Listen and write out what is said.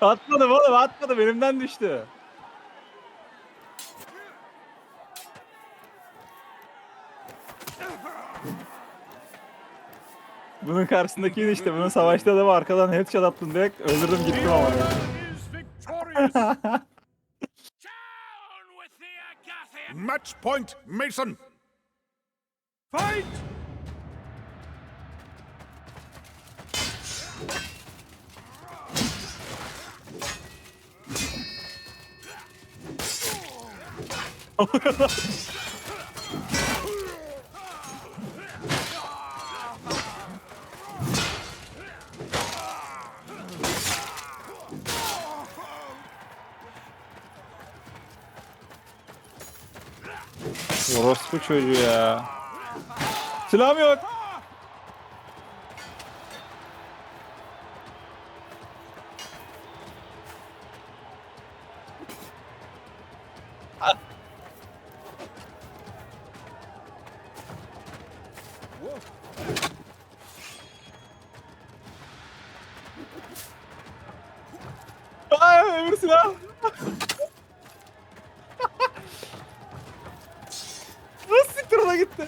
Atmadım oğlum atmadım elimden düştü. Bunun karşısındakiydi işte. Bunun savaşta adamı arkadan headshot attım direkt. Öldürdüm gittim ama. Match point, Mason. Fight! Orospu çocuğu ya. Silahım yok. 아, 에브리스다. 러스 들어가겠다.